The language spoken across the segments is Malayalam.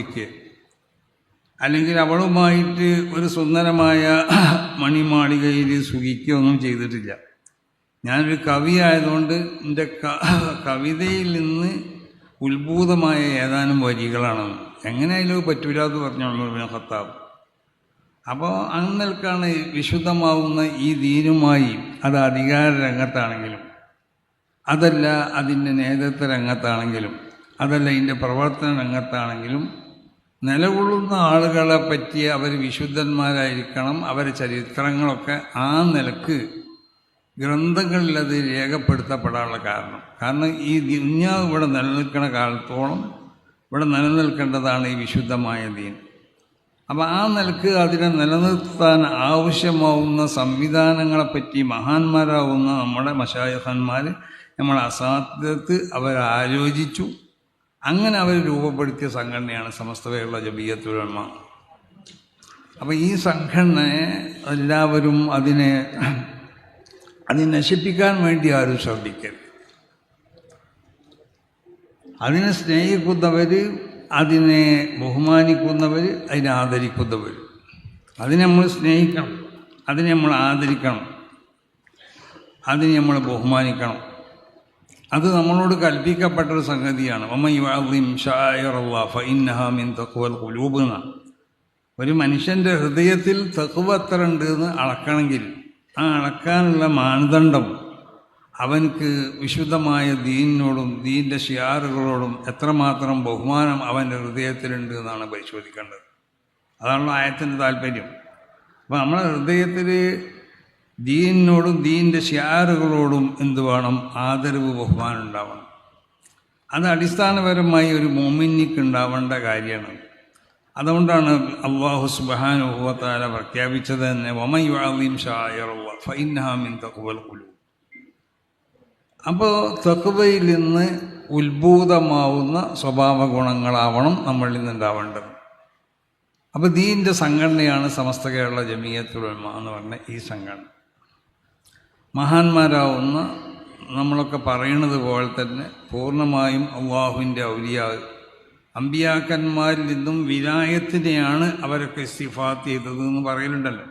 കുടിക്കുക അല്ലെങ്കിൽ അവളുമായിട്ട് ഒരു സുന്ദരമായ മണിമാളികയിൽ സുഖിക്കുകയൊന്നും ചെയ്തിട്ടില്ല. ഞാനൊരു കവിയായതുകൊണ്ട് എന്റെ കവിതയിൽ നിന്ന് ഉത്ഭൂതമായ ഏതാനും വരികളാണ്. എങ്ങനെയായാലും പറ്റൂല എന്ന് പറഞ്ഞു പിന്നെ ഖത്താബ്. അപ്പോൾ അന്നൽക്കാണ് വിശുദ്ധമാവുന്ന ഈ ദീനുമായി അത് അധികാര രംഗത്താണെങ്കിലും അതല്ല അതിന്റെ നേതൃത്വ രംഗത്താണെങ്കിലും അതല്ല ഇതിന്റെ പ്രവർത്തന രംഗത്താണെങ്കിലും നിലകൊള്ളുന്ന ആളുകളെ പറ്റി അവർ വിശുദ്ധന്മാരായിരിക്കണം അവരുടെ ചരിത്രങ്ങളൊക്കെ ആ നിലയ്ക്ക് ഗ്രന്ഥങ്ങളിൽ അത് രേഖപ്പെടുത്തപ്പെടാനുള്ള കാരണം. കാരണം ഈ ദുന്യാവ് ഇവിടെ നിലനിൽക്കുന്ന കാലത്തോളം ഇവിടെ നിലനിൽക്കേണ്ടതാണ് ഈ വിശുദ്ധമായ ദീൻ. അപ്പം ആ നിലയ്ക്ക് അതിനെ നിലനിർത്താൻ ആവശ്യമാവുന്ന സംവിധാനങ്ങളെപ്പറ്റി മഹാന്മാരാവുന്ന നമ്മുടെ മഷായഹന്മാർ നമ്മളെ അസാധ്യത്ത് അവരാലോചിച്ചു. അങ്ങനെ അവർ രൂപപ്പെടുത്തിയ സംഘടനയാണ് സമസ്തവയുള്ള ജബീയത്തുലമ. അപ്പം ഈ സംഘടനയെ എല്ലാവരും അതിനെ അതിനെ നശിപ്പിക്കാൻ വേണ്ടി ആരും ശ്രദ്ധിക്കരുത്. അതിനെ സ്നേഹിക്കുന്നവർ അതിനെ ബഹുമാനിക്കുന്നവർ അതിനെ ആദരിക്കുന്നവർ അതിനെ നമ്മൾ സ്നേഹിക്കണം അതിനെ നമ്മൾ ആദരിക്കണം അതിനെ നമ്മൾ ബഹുമാനിക്കണം. അത് നമ്മളോട് കൽപ്പിക്കപ്പെട്ട ഒരു സംഗതിയാണ് കുലൂബെന്ന ഒരു മനുഷ്യന്റെ ഹൃദയത്തിൽ തെക്കുവ എത്ര ഉണ്ട് എന്ന് അളക്കണമെങ്കിൽ ആ അളക്കാനുള്ള മാനദണ്ഡം അവനക്ക് വിശുദ്ധമായ ദീനിനോടും ദീന്റെ ഷിയാറുകളോടും എത്രമാത്രം ബഹുമാനം അവന്റെ ഹൃദയത്തിലുണ്ട് എന്നാണ് പരിശോധിക്കേണ്ടത്. അതാണല്ലോ ആയത്തിന്റെ താല്പര്യം. അപ്പം നമ്മളെ ഹൃദയത്തിൽ ദീനിനോടും ദീന്റെ ഷിയാറുകളോടും എന്ത് വേണം? ആദരവ് ബഹുമാനം ഉണ്ടാവണം. അത് അടിസ്ഥാനപരമായി ഒരു മോമിനിക്ക് ഉണ്ടാവേണ്ട കാര്യമാണ്. അതുകൊണ്ടാണ് അള്ളാഹു സുബാനുഭവത്താല പ്രഖ്യാപിച്ചത് തന്നെ വമയുവാദീം ഷായർ ഫൈൻഹാമിൻ കുലു ഖുലൂബ്. അപ്പോൾ തക്കുവയിൽ നിന്ന് ഉത്ഭൂതമാവുന്ന സ്വഭാവ ഗുണങ്ങളാവണം നമ്മളിൽ നിന്നുണ്ടാവേണ്ടത് അപ്പോൾ ദീന്റെ സംഘടനയാണ് സമസ്ത കേരള ജമീയത്തുലമ എന്ന് പറഞ്ഞ ഈ സംഘടന. മഹാന്മാരാവുന്ന നമ്മളൊക്കെ പറയണത് പോലെ തന്നെ പൂർണമായും അള്ളാഹുവിന്റെ ഔലിയാവ് അമ്പിയാക്കന്മാരിൽ നിന്നും വിലായത്തിനെയാണ് അവരൊക്കെ ഇസ്തിഫാത്ത് ചെയ്തത് എന്ന് പറയലുണ്ടല്ലോ.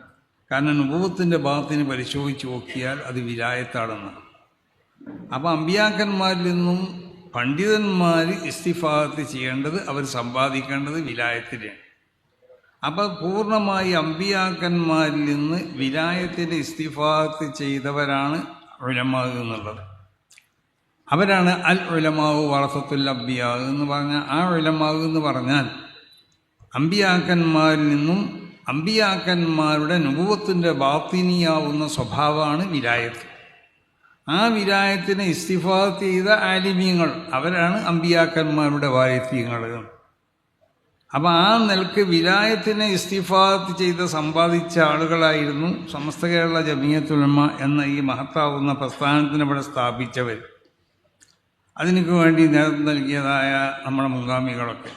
കാരണം അനുഭവത്തിന്റെ ഭാഗത്തിന് പരിശോധിച്ച് നോക്കിയാൽ അത് വിലായത്താണെന്ന്. അപ്പോൾ അമ്പിയാക്കന്മാരിൽ നിന്നും പണ്ഡിതന്മാർ ഇസ്തിഫാത്ത് ചെയ്യേണ്ടത് അവർ സമ്പാദിക്കേണ്ടത് വിലായത്തിനെയാണ്. അപ്പോൾ പൂർണമായി അമ്പിയാക്കന്മാരിൽ നിന്ന് വിലായത്തിന് ഇസ്തിഫാത്ത് ചെയ്തവരാണ് ഉലമാവ് എന്നുള്ളത്. അവരാണ് അൽ ഉലമാവ് വളസത്തുൽ അബ്ബിയാവ് എന്ന് പറഞ്ഞാൽ ആ ഉലമാവ് എന്ന് പറഞ്ഞാൽ അമ്പിയാക്കന്മാരിൽ നിന്നും അമ്പിയാക്കന്മാരുടെ നുപുവത്തിന്റെ ബാത്തിനിയാവുന്ന സ്വഭാവമാണ് വിലായത്ത്. ആ വിലായത്തിനെ ഇസ്തിഫാത്ത് ചെയ്ത ആലിമ്യങ്ങൾ അവരാണ് അമ്പിയാക്കന്മാരുടെ വാരിത്യങ്ങൾ അപ്പം ആ നിലയ്ക്ക് വിലായത്തിനെ ഇസ്തിഫാത്ത് ചെയ്ത് സമ്പാദിച്ച ആളുകളായിരുന്നു സമസ്ത കേരള ജമിയത്തുലമ എന്ന ഈ മഹത്താവുന്ന പ്രസ്ഥാനത്തിന് ഇവിടെ സ്ഥാപിച്ചവർ അതിനു വേണ്ടി നേതൃത്വം നൽകിയതായ നമ്മുടെ മുൻഗാമികളൊക്കെ.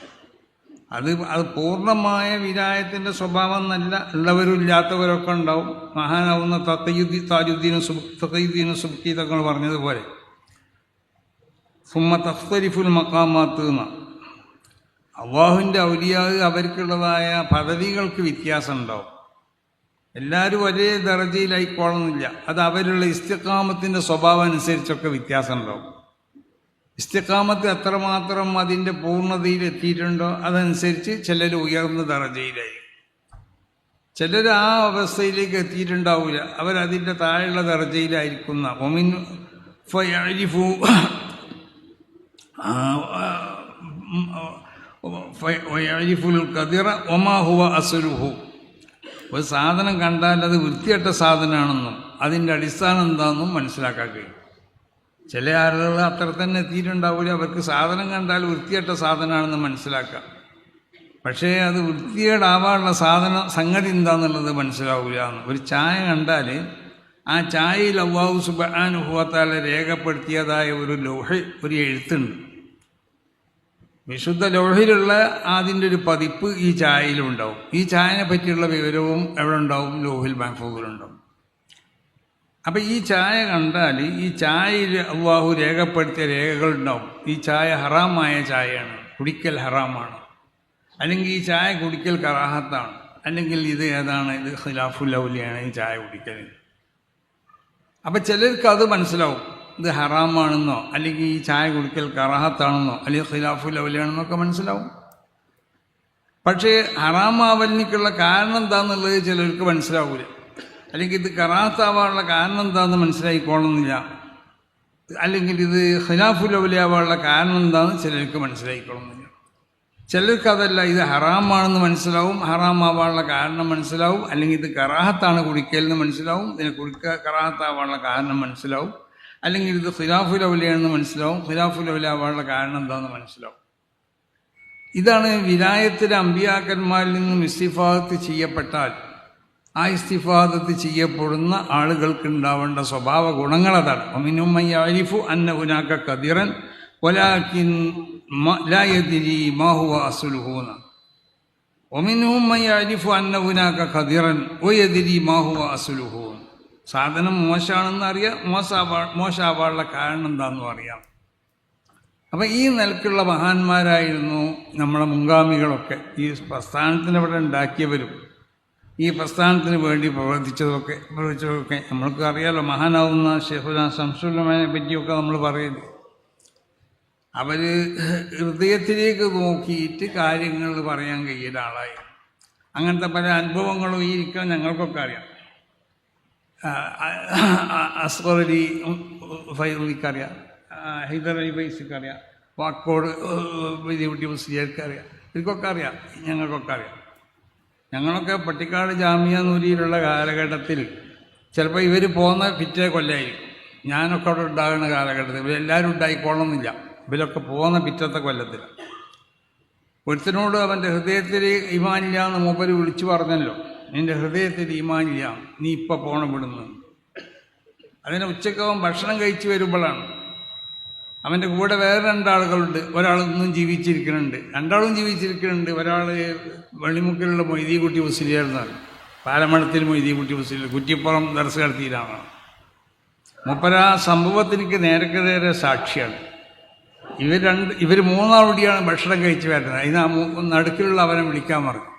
അത് അത് പൂർണമായ വിലായത്തിന്റെ സ്വഭാവം നല്ല ഉള്ളവരും ഇല്ലാത്തവരൊക്കെ ഉണ്ടാവും. മഹാനാവുന്ന തത്തയുദ്ദീ താജുദ്ദീനും സുബ് തത്തയുദ്ദീനും സുബ്ഖീതങ്ങൾ തങ്ങൾ പറഞ്ഞതുപോലെ. സുമ്മ തഫ്തരിഫുൽ മക്കാമാത്ത് എന്ന അള്ളാഹുവിന്റെ ഔലിയാവ് അവർക്കുള്ളതായ പദവികൾക്ക് വ്യത്യാസം ഉണ്ടാവും എല്ലാവരും ഒരേ ദർജയിലായിക്കോളണമെന്നില്ല അത് അവരുള്ള ഇസ്തിക്കാമത്തിന്റെ സ്വഭാവം അനുസരിച്ചൊക്കെ വ്യത്യാസം ഉണ്ടാവും ഇസ്തിക്കാമത്ത് എത്രമാത്രം അതിന്റെ പൂർണതയിൽ എത്തിയിട്ടുണ്ടോ അതനുസരിച്ച് ചിലർ ഉയർന്ന ദർജയിലായി. ചിലർ ആ അവസ്ഥയിലേക്ക് എത്തിയിട്ടുണ്ടാവില്ല അവരതിന്റെ താഴെയുള്ള ദർജയിലായിരിക്കുന്ന. ഒമിൻ ഫയരിഫു കതിറ ഒമാഹുവ അസുരുഹു ഒരു സാധനം കണ്ടാൽ അത് വൃത്തിയട്ട സാധനമാണെന്നും അതിന്റെ അടിസ്ഥാനം എന്താണെന്നും മനസ്സിലാക്കാൻ കഴിയും. ചില ആളുകൾ അത്ര തന്നെ എത്തിയിട്ടുണ്ടാവില്ല. അവർക്ക് സാധനം കണ്ടാൽ വൃത്തിയട്ട സാധനമാണെന്ന് മനസ്സിലാക്കാം. പക്ഷേ അത് വൃത്തികേടാവാനുള്ള സാധന സംഗതി എന്താണെന്നുള്ളത് മനസ്സിലാവില്ല ഒരു ചായ കണ്ടാൽ ആ ചായയിൽ അവ്വാഹു സുബാനുഭവത്താലെ രേഖപ്പെടുത്തിയതായ ഒരു ലോഹ ഒരു എഴുത്തുണ്ട്. വിശുദ്ധ ലോഹിലുള്ള അതിന്റെ ഒരു പതിപ്പ് ഈ ചായയിലുണ്ടാവും. ഈ ചായനെ പറ്റിയുള്ള വിവരവും എവിടെ ഉണ്ടാവും? ലോഹിൽ മഹഫൂദിലുണ്ടാവും അപ്പം ഈ ചായ കണ്ടാൽ ഈ ചായയിൽ അള്ളാഹു രേഖപ്പെടുത്തിയ രേഖകളുണ്ടാവും. ഈ ചായ ഹറാമായ ചായയാണ്. കുടിക്കൽ ഹറാമാണ്. അല്ലെങ്കിൽ ഈ ചായ കുടിക്കൽ കറാഹത്താണ്. അല്ലെങ്കിൽ ഇത് ഏതാണ്? ഇത് ഖിലാഫുൽ ഔലിയാണ് ഈ ചായ കുടിക്കൽ. അപ്പം ചിലർക്ക് അത് മനസ്സിലാവും. ഇത് ഹറാമാണെന്നോ അല്ലെങ്കിൽ ഈ ചായ കുടിക്കൽ കറാഹത്താണെന്നോ അല്ലെങ്കിൽ ഖിലാഫുൽ ഒക്കെ മനസ്സിലാവും. പക്ഷേ ഹറാമാവലിനിക്കുള്ള കാരണം എന്താണെന്നുള്ളത് ചിലർക്ക് മനസ്സിലാവില്ല അല്ലെങ്കിൽ ഇത് കറാത്താവാനുള്ള കാരണം എന്താണെന്ന് മനസ്സിലായിക്കോളുന്നില്ല അല്ലെങ്കിൽ ഇത് ഖിലാഫുൽ ലവലിയാവാനുള്ള കാരണം എന്താണെന്ന് ചിലർക്ക് മനസ്സിലായിക്കോളുന്നില്ല ചിലർക്ക് അതല്ല ഇത് ഹറാമാണെന്ന് മനസ്സിലാവും ഹറാമാവാനുള്ള കാരണം മനസ്സിലാവും അല്ലെങ്കിൽ ഇത് കറാഹത്താണ് കുടിക്കലെന്ന് മനസ്സിലാവും ഇതിനെ കുടിക്ക കറാഹത്താവാനുള്ള കാരണം മനസ്സിലാവും. അല്ലെങ്കിൽ ഇത് ഖിലാഫുൽ ഔലിയാണെന്ന് മനസ്സിലാവും. ഖിലാഫുൽ ഔലിയാവാനുള്ള കാരണം എന്താണെന്ന് മനസ്സിലാവും. ഇതാണ് വിലായത്തിലെ അമ്പിയാക്കന്മാരിൽ നിന്നും ഇസ്തിഫാദത്ത് ചെയ്യപ്പെട്ടാൽ ആ ഇസ്തിഫാദത്ത് ചെയ്യപ്പെടുന്ന ആളുകൾക്ക് ഉണ്ടാവേണ്ട സ്വഭാവ ഗുണങ്ങൾ അതാണ്. ഒമിനുമയ്യാരിഫു അന്ന ഉനാക്ക കതിറൻ ഒലാക്കിൻ ലായതിരി മാഹുവ അസുലുഹൂന ഒമിനുമ്മയ്യാരിഫു അന്ന ഉനാക്ക കതിറൻ ഒയതിരി മാഹുവ അസുലുഹൂൻ സാധനം മോശമാണെന്ന് അറിയാം മോശാവാ മോശമാവാനുള്ള കാരണം എന്താണെന്നും അറിയാം. അപ്പം ഈ നിലക്കുള്ള മഹാന്മാരായിരുന്നു നമ്മുടെ മുൻഗാമികളൊക്കെ. ഈ പ്രസ്ഥാനത്തിന് ഇവിടെ ഉണ്ടാക്കിയവരും ഈ പ്രസ്ഥാനത്തിന് വേണ്ടി പ്രവർത്തിച്ചതൊക്കെ പ്രവർത്തിച്ചതൊക്കെ നമ്മൾക്ക് അറിയാലോ. മഹാനാവുന്ന ഷെഹുന സംസുലമനെ പറ്റിയൊക്കെ നമ്മൾ പറയുന്നത്. അവർ ഹൃദയത്തിലേക്ക് നോക്കിയിട്ട് കാര്യങ്ങൾ പറയാൻ കഴിയുന്ന ആളായി അങ്ങനത്തെ പല അനുഭവങ്ങളും ഈ ഇരിക്കാൻ ഞങ്ങൾക്കൊക്കെ അറിയാം. അസ്കർ അലി ഫൈറിക്കറിയാം ഹൈദർ അലി ഫൈസിക്ക് അറിയാം വാക്കോട് വലിയ കുട്ടി മുസ്ലിയർക്ക് അറിയാം ഇവർക്കൊക്കെ അറിയാം ഞങ്ങൾക്കൊക്കെ അറിയാം. ഞങ്ങളൊക്കെ പട്ടിക്കാട് ജാമ്യ നൂരിയിലുള്ള കാലഘട്ടത്തിൽ ചിലപ്പോൾ ഇവർ പോകുന്ന പിറ്റേ കൊല്ലമായിരിക്കും ഞാനൊക്കെ അവിടെ ഉണ്ടാകുന്ന കാലഘട്ടത്തിൽ ഇവരെല്ലാവരും ഉണ്ടായിക്കോളണമെന്നില്ല. ഇവരൊക്കെ പോകുന്ന പിറ്റത്തെ കൊല്ലത്തിൽ ഒരുത്തനോട് അവന്റെ ഹൃദയത്തിൽ ഇമാനില്ല എന്ന് മൂപ്പര് വിളിച്ചു പറഞ്ഞല്ലോ. നിന്റെ ഹൃദയത്തിൽ ഈമാനില്ല നീ ഇപ്പം പോണം വിടുന്നു അതിനെ ഉച്ചക്കവൻ ഭക്ഷണം കഴിച്ചു വരുമ്പോഴാണ്. അവന്റെ കൂടെ വേറെ രണ്ടാളുകളുണ്ട്. ഒരാൾ ഇന്നും ജീവിച്ചിരിക്കുന്നുണ്ട്. രണ്ടാളും ജീവിച്ചിരിക്കുന്നുണ്ട്. ഒരാൾ വെള്ളിമുക്കിലുള്ള മൊയ്തീകുട്ടി പാലമണത്തിൽ മൊയ്തീകുട്ടി മുസ്ലിം കുറ്റിപ്പുറം ദർശ മുപ്പര സംഭവത്തിനിക്ക് നേരക്ക് നേരെ സാക്ഷിയാണ്. ഇവർ രണ്ട് ഇവർ മൂന്നാളുടിയാണ് ഭക്ഷണം കഴിച്ചു വരുന്നത്. അതിന് ആ നടുക്കിലുള്ള അവനെ വിളിക്കാൻ പറഞ്ഞു.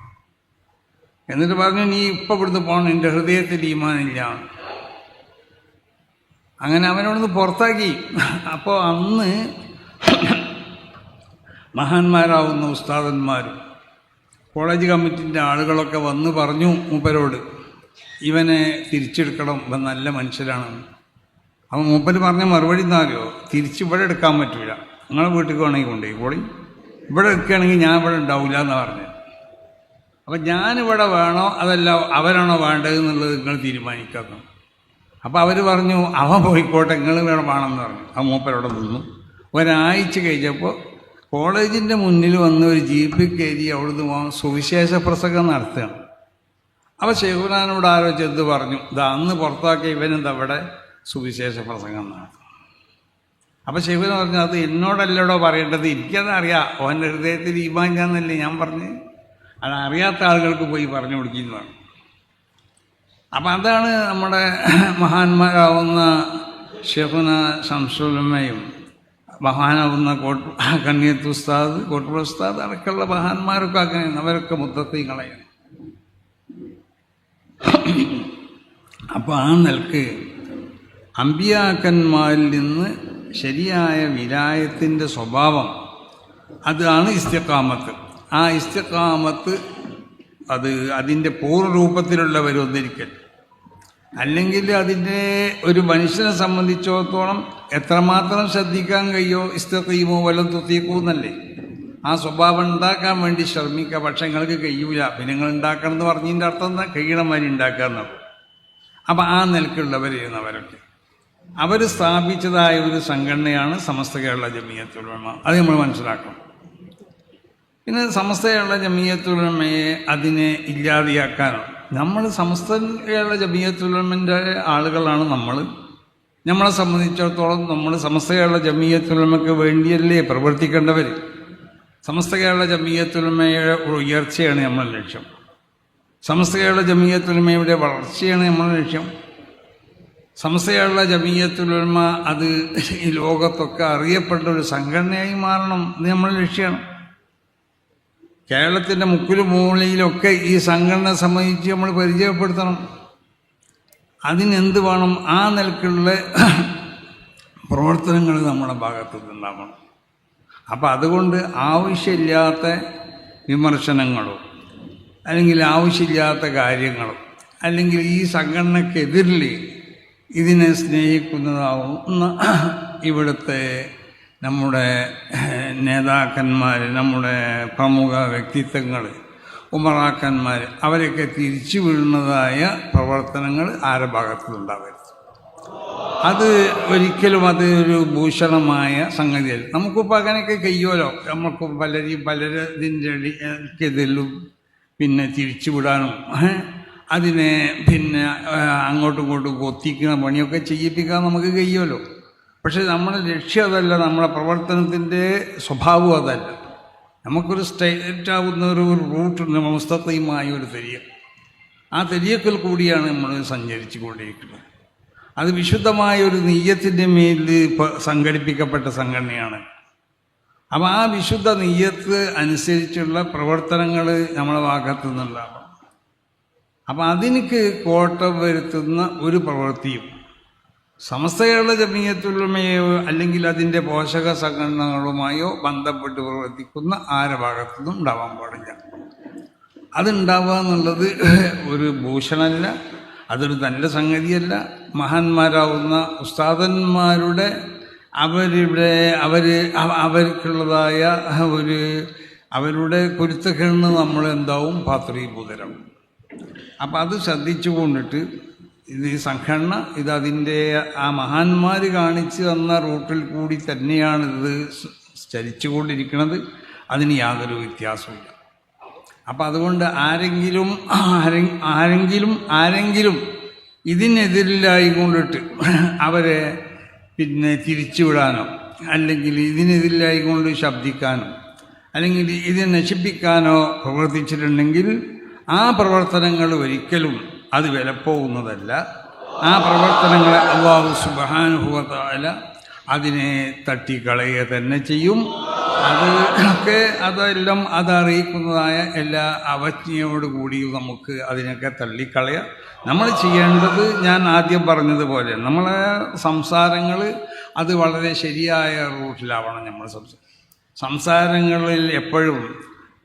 എന്നിട്ട് പറഞ്ഞു നീ ഇപ്പം ഇവിടുന്ന് പോകണം എന്റെ ഹൃദയത്തിൽ ഈമാനില്ല. അങ്ങനെ അവനോടൊന്ന് പുറത്താക്കി. അപ്പോൾ അന്ന് മഹാന്മാരാവുന്ന ഉസ്താദന്മാരും കോളേജ് കമ്മിറ്റിന്റെ ആളുകളൊക്കെ വന്ന് പറഞ്ഞു മൂപ്പരോട് ഇവനെ തിരിച്ചെടുക്കണം ഇവൻ നല്ല മനുഷ്യരാണ്. അപ്പം മൂപ്പര് പറഞ്ഞ മറുപടി എന്നാലോ തിരിച്ച് ഇവിടെ എടുക്കാൻ പറ്റൂല. നിങ്ങളെ വീട്ടിൽ വേണമെങ്കിൽ കൊണ്ടുപോയി ഇവിടെ എടുക്കുകയാണെങ്കിൽ ഞാൻ ഇവിടെ ഉണ്ടാവില്ല എന്നാണ് പറഞ്ഞത്. അപ്പം ഞാനിവിടെ വേണോ അതല്ല അവരാണോ വേണ്ടത് എന്നുള്ളത് നിങ്ങൾ തീരുമാനിക്കണം അപ്പോൾ അവർ പറഞ്ഞു അവൻ പോയിക്കോട്ടെ നിങ്ങൾ വേണം വേണമെന്ന് പറഞ്ഞു. ആ മൂപ്പരവിടെ നിന്നു. ഒരാഴ്ച കഴിഞ്ഞപ്പോൾ കോളേജിന്റെ മുന്നിൽ വന്ന ഒരു ജീപ്പിൽ കയറി അവിടുന്ന് പോകാൻ സുവിശേഷ പ്രസംഗം നടത്തുകയാണ്. അപ്പോൾ ആരോ ചെന്ന് പറഞ്ഞു? ഇതാ അന്ന് പുറത്താക്കിയ ഇവനെന്താ അവിടെ സുവിശേഷ പ്രസംഗം നടത്തും അപ്പോൾ ഷെഹുന പറഞ്ഞു അത് എന്നോടല്ലടോ പറയേണ്ടത്. എനിക്കതറിയാം. ഓന്റെ ഹൃദയത്തിൽ ഈമാഞ്ഞാന്നല്ലേ ഞാൻ പറഞ്ഞ്. അത് അറിയാത്ത ആളുകൾക്ക് പോയി പറഞ്ഞു കൊടുക്കുന്നതാണ്. അപ്പം അതാണ് നമ്മുടെ മഹാന്മാരാവുന്ന ഷെഫുന ശംസുലമ്മയും മഹാനാവുന്ന കോട്ട് കണ്ണിയത്ത് ഉസ്താദ് കോട്ടുപുഴ ഉസ്താദ് അടക്കമുള്ള മഹാന്മാരൊക്കെ അങ്ങനെ അവരൊക്കെ മുത്തത്തിങ്ങളെയാണ് അപ്പോൾ ആ നിലയ്ക്ക് അമ്പിയാക്കന്മാരിൽ നിന്ന് ശരിയായ വിലായത്തിന്റെ സ്വഭാവം അതാണ് ഇസ്തിക്കാമത്ത് ആ ഇസ്തിഖാമത്ത് അത് അതിന്റെ പൂർവരൂപത്തിലുള്ളവരൊന്നിരിക്കൽ അല്ലെങ്കിൽ അതിന്റെ ഒരു മനുഷ്യനെ സംബന്ധിച്ചിടത്തോളം എത്രമാത്രം ശ്രദ്ധിക്കാൻ കഴിയോ? ഇസ്തീമോ വല്ലതും തുത്തീക്കൂ എന്നല്ലേ? ആ സ്വഭാവം ഉണ്ടാക്കാൻ വേണ്ടി ശ്രമിക്കുക. പക്ഷെ നിങ്ങൾക്ക് കഴിയൂല. പിന്നെ നിങ്ങൾ ഉണ്ടാക്കണം എന്ന് പറഞ്ഞതിന്റെ അർത്ഥം എന്താ? കഴിയണം വരി ഉണ്ടാക്കുക എന്നാണ് അപ്പം ആ നിലക്കുള്ളവരെന്നവരൊക്കെ അവർ സ്ഥാപിച്ചതായ ഒരു സംഘടനയാണ് സമസ്ത കേരള ജമീയത്തുള്ള അത് നമ്മൾ മനസ്സിലാക്കണം. പിന്നെ സമസ്തയുള്ള ജമീയത്തുലമയെ അതിനെ ഇല്ലാതെയാക്കാനോ നമ്മൾ സമസ്തയുള്ള ജമീയത്തുലമന്റെ ആളുകളാണ് നമ്മൾ. നമ്മളെ സംബന്ധിച്ചിടത്തോളം നമ്മൾ സമസ്തയുള്ള ജമീയത്തുലമയ്ക്ക് വേണ്ടിയല്ലേ പ്രവർത്തിക്കേണ്ടവർ സമസ്ത ജമീയത്തുലമയുടെ ഉയർച്ചയാണ് നമ്മുടെ ലക്ഷ്യം. സമസ്ത ജമീയത്തുലമയുടെ വളർച്ചയാണ് നമ്മുടെ ലക്ഷ്യം. സമസ്തയുള്ള ജമീയത്തുലമ അത് ഈ ലോകത്തൊക്കെ അറിയപ്പെട്ട ഒരു സംഘടനയായി മാറണം ഇത് നമ്മുടെ ലക്ഷ്യമാണ് കേരളത്തിന്റെ മുക്കിലും മൂലയിലൊക്കെ ഈ സംഘടന സംബന്ധിച്ച് നമ്മൾ പരിചയപ്പെടുത്തണം. അതിനെന്ത് വേണം? ആ നിലക്കുള്ള പ്രവർത്തനങ്ങൾ നമ്മുടെ ഭാഗത്തു നിന്നുണ്ടാവണം. അപ്പം അതുകൊണ്ട് ആവശ്യമില്ലാത്ത വിമർശനങ്ങളോ അല്ലെങ്കിൽ ആവശ്യമില്ലാത്ത കാര്യങ്ങളോ അല്ലെങ്കിൽ ഈ സംഘടനക്കെതിരിൽ ഇതിനെ സ്നേഹിക്കുന്നതാവുന്ന ഇവിടുത്തെ നമ്മുടെ നേതാക്കന്മാർ നമ്മുടെ പ്രമുഖ വ്യക്തിത്വങ്ങൾ ഉമറാക്കന്മാർ അവരൊക്കെ തിരിച്ചു വീഴുന്നതായ പ്രവർത്തനങ്ങൾ ആരുടെ ഭാഗത്തുനിന്നുണ്ടാവരുത് അത് ഒരിക്കലും അത് ഒരു ഭൂഷണമായ സംഗതിയല്ല. നമുക്കിപ്പോൾ അങ്ങനെയൊക്കെ കയ്യോലോ നമുക്ക് പലരെയും പലരതിന്റെ ഇതിലും പിന്നെ തിരിച്ചുവിടാനും വിടാനും അതിനെ പിന്നെ അങ്ങോട്ടും ഇങ്ങോട്ടും കൊത്തിക്കുന്ന പണിയൊക്കെ ചെയ്യിപ്പിക്കാൻ നമുക്ക് കഴിയുമല്ലോ പക്ഷേ നമ്മുടെ ലക്ഷ്യം അതല്ല നമ്മുടെ പ്രവർത്തനത്തിന്റെ സ്വഭാവം അതല്ല. നമുക്കൊരു സ്റ്റേറ്റ് ആവുന്ന ഒരു റൂട്ടുണ്ട് മുസ്തത്വയുമായ ഒരു തെരിയ. ആ തെരിയക്കൽ കൂടിയാണ് നമ്മൾ സഞ്ചരിച്ചു കൊണ്ടിരിക്കുന്നത് അത് വിശുദ്ധമായ ഒരു നെയ്യത്തിന്റെ മേലിൽ സംഘടിപ്പിക്കപ്പെട്ട സംഘടനയാണ്. അപ്പം ആ വിശുദ്ധ നെയ്യത്ത് അനുസരിച്ചുള്ള പ്രവർത്തനങ്ങൾ നമ്മളെ ഭാഗത്തു നിന്നുണ്ടാവണം അപ്പം അതിനക്ക് കോട്ടം വരുത്തുന്ന ഒരു പ്രവൃത്തിയും സമസ്ത കേരള ജമീയത്തുലമയോ അല്ലെങ്കിൽ അതിന്റെ പോഷക സംഘടനകളുമായോ ബന്ധപ്പെട്ട് പ്രവർത്തിക്കുന്ന ആരുടെ ഭാഗത്തുനിന്നും ഉണ്ടാവാൻ പാടില്ല. അതുണ്ടാവുക എന്നുള്ളത് ഒരു ഭൂഷണമല്ല അതൊരു നല്ല സംഗതിയല്ല. മഹാന്മാരാവുന്ന ഉസ്താദന്മാരുടെ അവരുടെ അവർ അവർക്കുള്ളതായ ഒരു അവരുടെ കുരുത്തക്കിഴന്ന് നമ്മൾ എന്താവും? പാത്രീഭൂതരം അപ്പം അത് ശ്രദ്ധിച്ചു കൊണ്ടിട്ട് ഇത് ഈ സംഘടന ഇത് അതിന്റെ ആ മഹാന്മാർ കാണിച്ചു തന്ന റൂട്ടിൽ കൂടി തന്നെയാണ് ഇത് ചരിച്ചുകൊണ്ടിരിക്കുന്നത്. അതിന് യാതൊരു വ്യത്യാസമില്ല അപ്പം അതുകൊണ്ട് ആരെങ്കിലും ആരെ ആരെങ്കിലും ആരെങ്കിലും ഇതിനെതിരിലായി കൊണ്ടിട്ട് അവരെ പിന്നെ തിരിച്ചുവിടാനോ അല്ലെങ്കിൽ ഇതിനെതിരിലായി കൊണ്ട് ശബ്ദിക്കാനോ അല്ലെങ്കിൽ ഇതിനെ നശിപ്പിക്കാനോ പ്രവർത്തിച്ചിട്ടുണ്ടെങ്കിൽ ആ പ്രവർത്തനങ്ങൾ ഒരിക്കലും അത് വിലപ്പോകുന്നതല്ല ആ പ്രവർത്തനങ്ങളെ അള്ളാഹു സുബാനുഭവത്താല അതിനെ തട്ടിക്കളയുക തന്നെ ചെയ്യും. അത് ഒക്കെ അതെല്ലാം അതറിയിക്കുന്നതായ എല്ലാ അവജ്ഞയോടുകൂടിയും നമുക്ക് അതിനൊക്കെ തള്ളിക്കളയാം. നമ്മൾ ചെയ്യേണ്ടത് ഞാൻ ആദ്യം പറഞ്ഞതുപോലെ നമ്മളെ സംസാരങ്ങൾ അത് വളരെ ശരിയായ റൂട്ടിലാവണം നമ്മൾ സംസാരം സംസാരങ്ങളിൽ എപ്പോഴും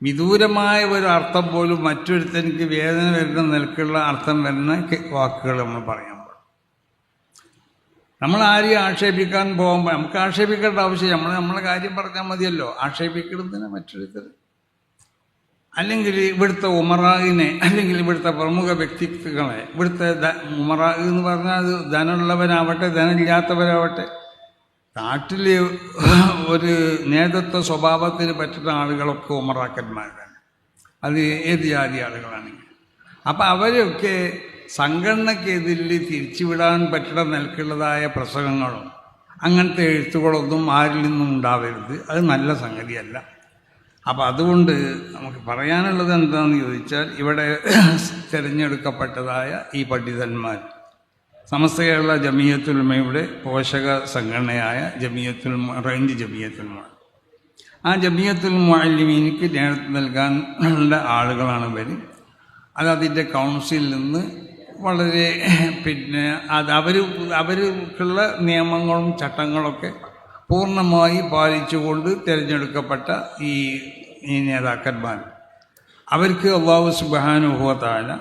വിദൂരമായ ഒരു അർത്ഥം പോലും മറ്റൊരുത്തനിക്ക് വേദന വരുന്ന നിലക്കുള്ള അർത്ഥം വരുന്ന വാക്കുകൾ നമ്മൾ പറയാൻ പാടില്ല നമ്മൾ ആരെയും ആക്ഷേപിക്കാൻ പോകുമ്പോൾ നമുക്ക് ആക്ഷേപിക്കേണ്ട ആവശ്യം നമ്മൾ നമ്മളെ കാര്യം പറഞ്ഞാൽ മതിയല്ലോ. ആക്ഷേപിക്കുന്നതിന് മറ്റൊരുത്തർ. അല്ലെങ്കിൽ ഇവിടുത്തെ ഉമറാഗിനെ അല്ലെങ്കിൽ ഇവിടുത്തെ പ്രമുഖ വ്യക്തിത്വങ്ങളെ ഇവിടുത്തെ ഉമറാഗ് എന്ന് പറഞ്ഞാൽ അത് ധനമുള്ളവനാവട്ടെ ധനമില്ലാത്തവരാവട്ടെ നാട്ടിൽ ഒരു നേതൃത്വ സ്വഭാവത്തിന് പറ്റുന്ന ആളുകളൊക്കെ ഉമറാക്കന്മാരാണ്. അത് ഏത് ജാതി ആളുകളാണെങ്കിൽ അപ്പം അവരൊക്കെ സംഘടനക്കെതിരിൽ തിരിച്ചുവിടാൻ പറ്റുന്ന നിലക്കുള്ളതായ പ്രസംഗങ്ങളും അങ്ങനത്തെ എഴുത്തുകളൊന്നും ആരിൽ നിന്നും ഉണ്ടാവരുത്. അത് നല്ല സംഗതിയല്ല. അപ്പം അതുകൊണ്ട് നമുക്ക് പറയാനുള്ളത് എന്താണെന്ന് ചോദിച്ചാൽ ഇവിടെ തിരഞ്ഞെടുക്കപ്പെട്ടതായ ഈ പണ്ഡിതന്മാർ സമസ്ത കേരള ജമിയത്തുൽമയുടെ പോഷക സംഘടനയായ ജമിയത്തുൽ റേഞ്ച് ജമിയത്തുൽ ആ ജമിയത്തുൽ മുഅല്ലിമീനിക്ക് നേതൃത്വം നൽകാൻ ഉള്ള ആളുകളാണ് ഇവർ അത് അതിന്റെ കൗൺസിലിൽ നിന്ന് വളരെ പിന്നെ അത് അവർ അവർക്കുള്ള നിയമങ്ങളും ചട്ടങ്ങളൊക്കെ പൂർണമായി പാലിച്ചുകൊണ്ട് തിരഞ്ഞെടുക്കപ്പെട്ട ഈ നേതാക്കന്മാർ അവർക്ക് അള്ളാഹു സുബാനുഭവത്താല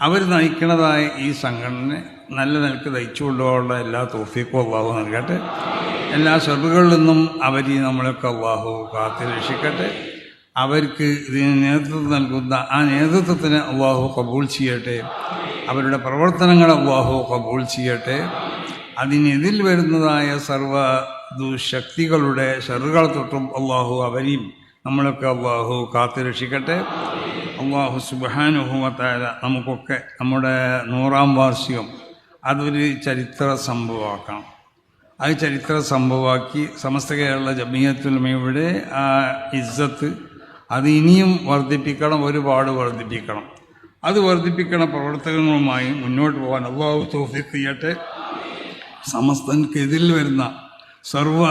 അവർ നയിക്കുന്നതായ ഈ സംഘടനയെ നല്ല നിലയ്ക്ക് നയിച്ചു കൊണ്ടുപോകാനുള്ള എല്ലാ തോഫിക്കും അള്ളാഹു നൽകട്ടെ. എല്ലാ ഷെറുകളിൽ നിന്നും അവർ നമ്മളൊക്കെ അള്ളാഹു കാത്തു രക്ഷിക്കട്ടെ. അവർക്ക് ഇതിന് നേതൃത്വം നൽകുന്ന ആ നേതൃത്വത്തിന് അള്ളാഹു കബൂൾ ചെയ്യട്ടെ. അവരുടെ പ്രവർത്തനങ്ങൾ അള്ളാഹു കബൂൾ ചെയ്യട്ടെ. അതിനെതിൽ വരുന്നതായ സർവ ദുശക്തികളുടെ ഷെറുകൾ തൊട്ടും അള്ളാഹു അവരെയും നമ്മളൊക്കെ അള്ളാഹു കാത്തു രക്ഷിക്കട്ടെ. അള്ളാഹു സുബാനുഭവത്തായ നമുക്കൊക്കെ നമ്മുടെ നൂറാം വാർഷികം അതൊരു ചരിത്ര സംഭവമാക്കണം അത് ചരിത്ര സംഭവമാക്കി സമസ്ത കേരള ജമീയത്തുലമയുടെ ആ ഇസ്സത്ത് അത് ഇനിയും വർദ്ധിപ്പിക്കണം ഒരുപാട് വർദ്ധിപ്പിക്കണം. അത് വർദ്ധിപ്പിക്കണ പ്രവർത്തനങ്ങളുമായി മുന്നോട്ട് പോകാൻ അള്ളാഹു തോഫിക്ക് ചെയ്യട്ടെ സമസ്തൻക്കെതിരിൽ വരുന്ന സർവ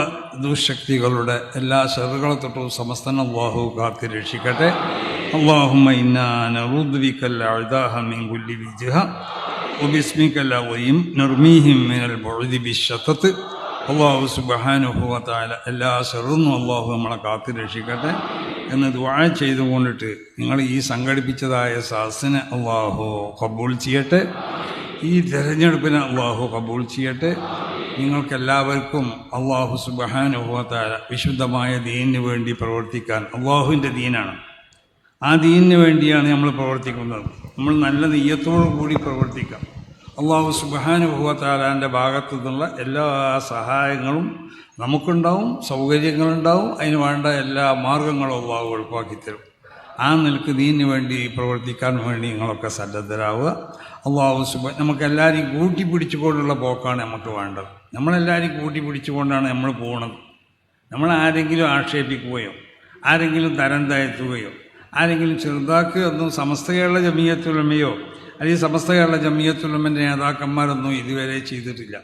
ദുശക്തികളുടെ എല്ലാ ശറുകളെ തൊട്ടും സമസ്തൻ അള്ളാഹു കാത്തി രക്ഷിക്കട്ടെ. അള്ളാഹുമ്മ ഇന്നാനറുദ്വിക്കല്ല അഴുതാഹ മിൻ കുല്ലി വിജ്ഹ وباسمك العظيم نرميهم من البعد بالشتت അള്ളാഹു സുബഹാനുഭവത്തായ എല്ലാ ഷെറുന്നും അള്ളാഹു നമ്മളെ കാത്തു രക്ഷിക്കട്ടെ എന്ന് ദുആ ചെയ്തുകൊണ്ടിട്ട് നിങ്ങൾ ഈ സംഘടിപ്പിച്ചതായ സാസിനെ അള്ളാഹു കബൂൾ ചെയ്യട്ടെ ഈ തെരഞ്ഞെടുപ്പിനെ അള്ളാഹു കബൂൾ ചെയ്യട്ടെ നിങ്ങൾക്കെല്ലാവർക്കും അള്ളാഹു സുബഹാനുഭവത്തായ വിശുദ്ധമായ ദീനിന് വേണ്ടി പ്രവർത്തിക്കാൻ അള്ളാഹുവിൻ്റെ ദീനാണ് ആ ദീനിന് വേണ്ടിയാണ് നമ്മൾ പ്രവർത്തിക്കുന്നത്. നമ്മൾ നല്ല നെയ്യത്തോടു കൂടി പ്രവർത്തിക്കാം. അള്ളാഹു സുബാനുഭവത്താലാന്റെ ഭാഗത്തു നിന്നുള്ള എല്ലാ സഹായങ്ങളും നമുക്കുണ്ടാവും സൗകര്യങ്ങളുണ്ടാവും. അതിന് വേണ്ട എല്ലാ മാർഗങ്ങളും അള്ളാഹു എളുപ്പമാക്കി തരും. ആ നിലയ്ക്ക് ദീനിന് വേണ്ടി പ്രവർത്തിക്കാൻ വേണ്ടി നിങ്ങളൊക്കെ സന്നദ്ധരാവുക. അള്ളാഹു സുബ നമുക്കെല്ലാവരെയും കൂട്ടിപ്പിടിച്ചുകൊണ്ടുള്ള പോക്കാണ് നമുക്ക് വേണ്ടത്. നമ്മളെല്ലാവരെയും കൂട്ടിപ്പിടിച്ചുകൊണ്ടാണ് നമ്മൾ പോകുന്നത് നമ്മൾ ആരെങ്കിലും ആക്ഷേപിക്കുകയോ ആരെങ്കിലും തരം താഴ്ത്തുകയോ ആരെങ്കിലും ചെറുതാക്കുകയൊന്നും സമസ്ത കേരള ജമീയത്തുലമയോ അല്ലെങ്കിൽ സമസ്ത കേരള ജമീയത്തുലമന്റെ നേതാക്കന്മാരൊന്നും ഇതുവരെ ചെയ്തിട്ടില്ല.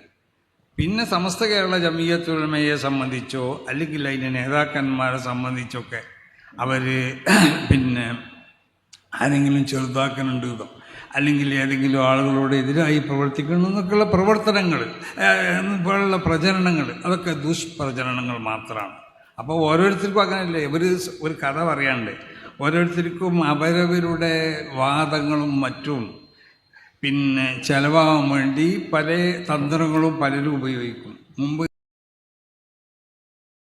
പിന്നെ സമസ്ത കേരള ജമീയത്തുലമയെ സംബന്ധിച്ചോ അല്ലെങ്കിൽ അതിന്റെ നേതാക്കന്മാരെ സംബന്ധിച്ചൊക്കെ അവർ പിന്നെ ആരെങ്കിലും ചെറുതാക്കുന്നുണ്ട് ഇതോ? അല്ലെങ്കിൽ ഏതെങ്കിലും ആളുകളോട് എതിരായി പ്രവർത്തിക്കണം എന്നൊക്കെയുള്ള പ്രവർത്തനങ്ങൾ പോലുള്ള പ്രചരണങ്ങൾ അതൊക്കെ ദുഷ്പ്രചരണങ്ങൾ മാത്രമാണ്. അപ്പോൾ ഓരോരുത്തർക്കും അങ്ങനെയല്ലേ? ഒരു ഒരു കഥ പറയാണ്ട് ഓരോരുത്തർക്കും അവരവരുടെ വാദങ്ങളും മറ്റും പിന്നെ ചെലവാകാൻ വേണ്ടി പല തന്ത്രങ്ങളും പലരും ഉപയോഗിക്കും. മുമ്പ്